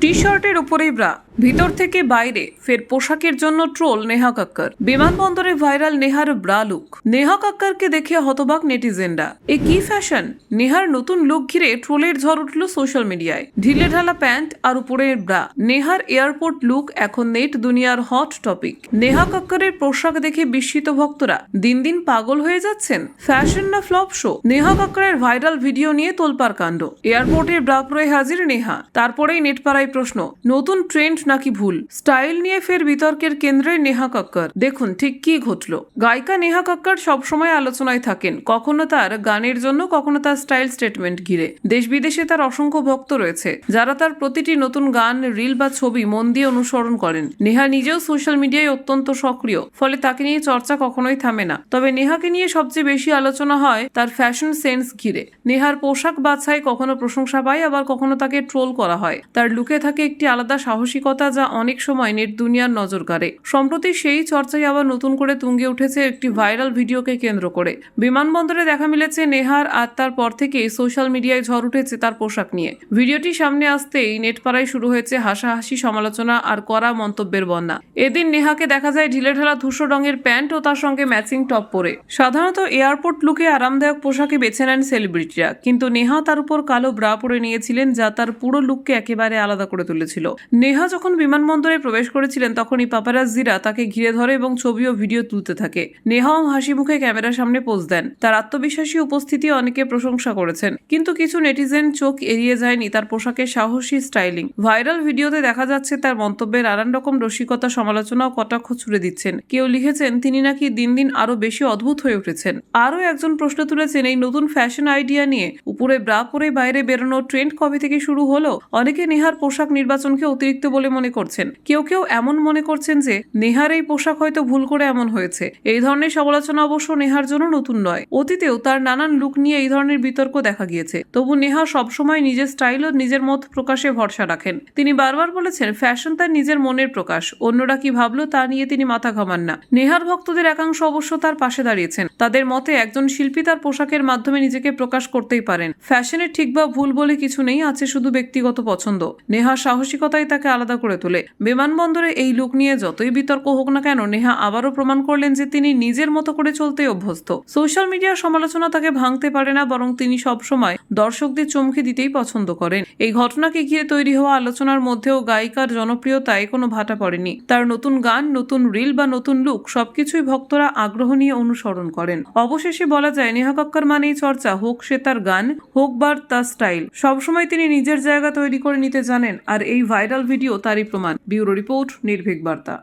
টি শার্টের উপরেই ব্রা ভিতর থেকে বাইরে ফের পোশাকের জন্য ট্রোল নেহা কাক্কর। বিমানবন্দরে ভাইরাল নেহার ব্রা লুক। নেহা কাক্করকে দেখে হতবাক নেটিজেনরা। এ কি ফ্যাশন? নেহার নতুন লুক ঘিরে ট্রোলের ঝড় উঠল সোশ্যাল মিডিয়ায়। ঢিলে ঢালা প্যান্ট আর উপরের ব্রা। নেহার এয়ারপোর্ট লুক এখন নেট দুনিয়ার হট টপিক। নেহা কাক্করের পোশাক দেখে বিস্মিত ভক্তরা, দিন দিন পাগল হয়ে যাচ্ছেন? ফ্যাশন না ফ্লপ শো? নেহা কাক্করের ভাইরাল ভিডিও নিয়ে তোলপার কাণ্ড। এয়ারপোর্টের ব্রা পরে হাজির নেহা। তারপরেই নেটপাড়ায় প্রশ্ন, নতুন ট্রেন্ড নাকি ভুল? স্টাইল নিয়ে ফের বিতর্কের কেন্দ্রে নেহা কক্কর। দেখুন ঠিক কি ঘটল। গায়িকা নেহা কক্কর সবসময় আলোচনায় থাকেন। কখনো তার গানের জন্য, কখনো তার স্টাইল স্টেটমেন্ট ঘিরে। দেশ বিদেশে তার অসংখ্য ভক্ত রয়েছে, যারা তার প্রতিটি নতুন গান, রিল বা ছবি মন দিয়ে অনুসরণ করেন। নেহা নিজেও সোশ্যাল মিডিয়ায় অত্যন্ত সক্রিয়, ফলে তাকে নিয়ে চর্চা কখনোই থামে না। তবে নেহাকে নিয়ে সবচেয়ে বেশি আলোচনা হয় তার ফ্যাশন সেন্স ঘিরে। নেহার পোশাক বাছাই কখনো প্রশংসা পায়, আবার কখনো তাকে ট্রোল করা হয়। তার লুকে থাকে একটি আলাদা সাহসিকতা যা অনেক সময় নেট দুনিয়ার নজর কাড়ে। সম্প্রতি সেই চর্চায় আবার নতুন করে তুঙ্গে উঠেছে একটি ভাইরাল ভিডিওকে কেন্দ্র করে। বিমানবন্দরে দেখা মিলেছে নেহার আর তার পর থেকেই সোশ্যাল মিডিয়ায় ঝড় উঠেছে তার পোশাক নিয়ে। ভিডিওটি সামনে আসতেই নেটপাড়ায় শুরু হয়েছে হাসাহাসি সমালোচনা আর করা মন্তব্যের বন্যা। এদিন নেহাকে দেখা যায় ঢিলেঢালা ধূসর রঙের প্যান্ট ও তার সঙ্গে ম্যাচিং টপ পরে। সাধারণত এয়ারপোর্ট লুকে আরামদায়ক পোশাকে বেছে নেন সেলিব্রিটিরা, কিন্তু নেহা তার উপর কালো ব্রা পরে নিয়েছিলেন যা তার পুরো লুককে একেবারে আলাদা করে তুলেছিল। নেহা যখন বিমানবন্দরে প্রবেশ করেছিলেন, তখনই পাপারাজ্জিরা তাকে ঘিরে ধরে এবং ছবি ও ভিডিও তুলতে থাকে। নেহাও হাসি মুখে ক্যামেরার সামনে পোজ দেন। তার আত্মবিশ্বাসী উপস্থিতি অনেকে প্রশংসা করেছেন। কিন্তু কিছু নেটিজেন চোখ এড়িয়ে যায়নি তার পোশাকের সাহসী স্টাইলিং। ভাইরাল ভিডিওতে দেখা যাচ্ছে তার মন্তব্যের নানান রকম রসিকতা, সমালোচনা ও কটাক্ষ ছুড়ে দিচ্ছেন। কেউ লিখেছেন, তিনি নাকি দিন দিন আরও বেশি অদ্ভুত হয়ে উঠেছেন। আরও একজন প্রশ্ন তুলেছেন, এই নতুন ফ্যাশন আইডিয়া নিয়ে উপরে ব্রা পরে বাইরে বেরোনো ট্রেন্ড কবে থেকে শুরু হলো? অনেকে নেহার পোশাক নির্বাচনকে অতিরিক্ত বলে মনে করছেন। কেউ কেউ এমন মনে করছেন যে, নেহার এই পোশাক হয়তো ভুল করে এমন হয়েছে। এই ধরনের সমালোচনা অবশ্য নেহার জন্য নতুন নয়। অতীতেও তার নানান লুক নিয়ে এই ধরনের বিতর্ক দেখা গিয়েছে। তবু নেহা সবসময় নিজের স্টাইল ও নিজের মত প্রকাশে ভরসা রাখেন। তিনি বারবার বলেছেন, ফ্যাশন তার নিজের মনের প্রকাশ। অন্যরা কি ভাবলো তা নিয়ে তিনি মাথা ঘামান না। নেহার ভক্তদের একাংশ অবশ্য তার পাশে দাঁড়িয়েছেন। তাদের মতে একজন শিল্পী তার পোশাকের মাধ্যমে নিজেকে প্রকাশ করতেই পারেন। ফ্যাশনের ঠিক বা ভুল বলে কিছু নেই, আছে শুধু ব্যক্তিগত পছন্দ। নেহার সাহসিকতাই তাকে আলাদা করে তোলে। বিমানবন্দরে এই লুক নিয়ে যতই বিতর্ক হোক না কেন নেহা আবারও প্রমাণ করলেন যে তিনি নিজের মতো করে চলতে অভ্যস্ত। সোশ্যাল মিডিয়ার সমালোচনা তাকে ভাঙতে পারে না, বরং তিনি সবসময় দর্শকদের চমকে দিতেই পছন্দ করেন। এই ঘটনাকে ঘিরে তৈরি হওয়া আলোচনার মধ্যেও গায়িকার জনপ্রিয়তায় কোনো ভাটা পড়েনি। তার নতুন গান, নতুন রিল বা নতুন লুক সবকিছুই ভক্তরা আগ্রহ নিয়ে অনুসরণ করেন। অবশেষে বলা যায়, নেহা কক্কর মানেই চর্চা, হোক সে তার গান, হোক বা তার স্টাইল। সবসময় তিনি নিজের জায়গা তৈরি করে নিতে জানেন, আর এই ভাইরাল ভিডিও তারই প্রমাণ ব্যুরো রিপোর্ট নির্ভীক বার্তা।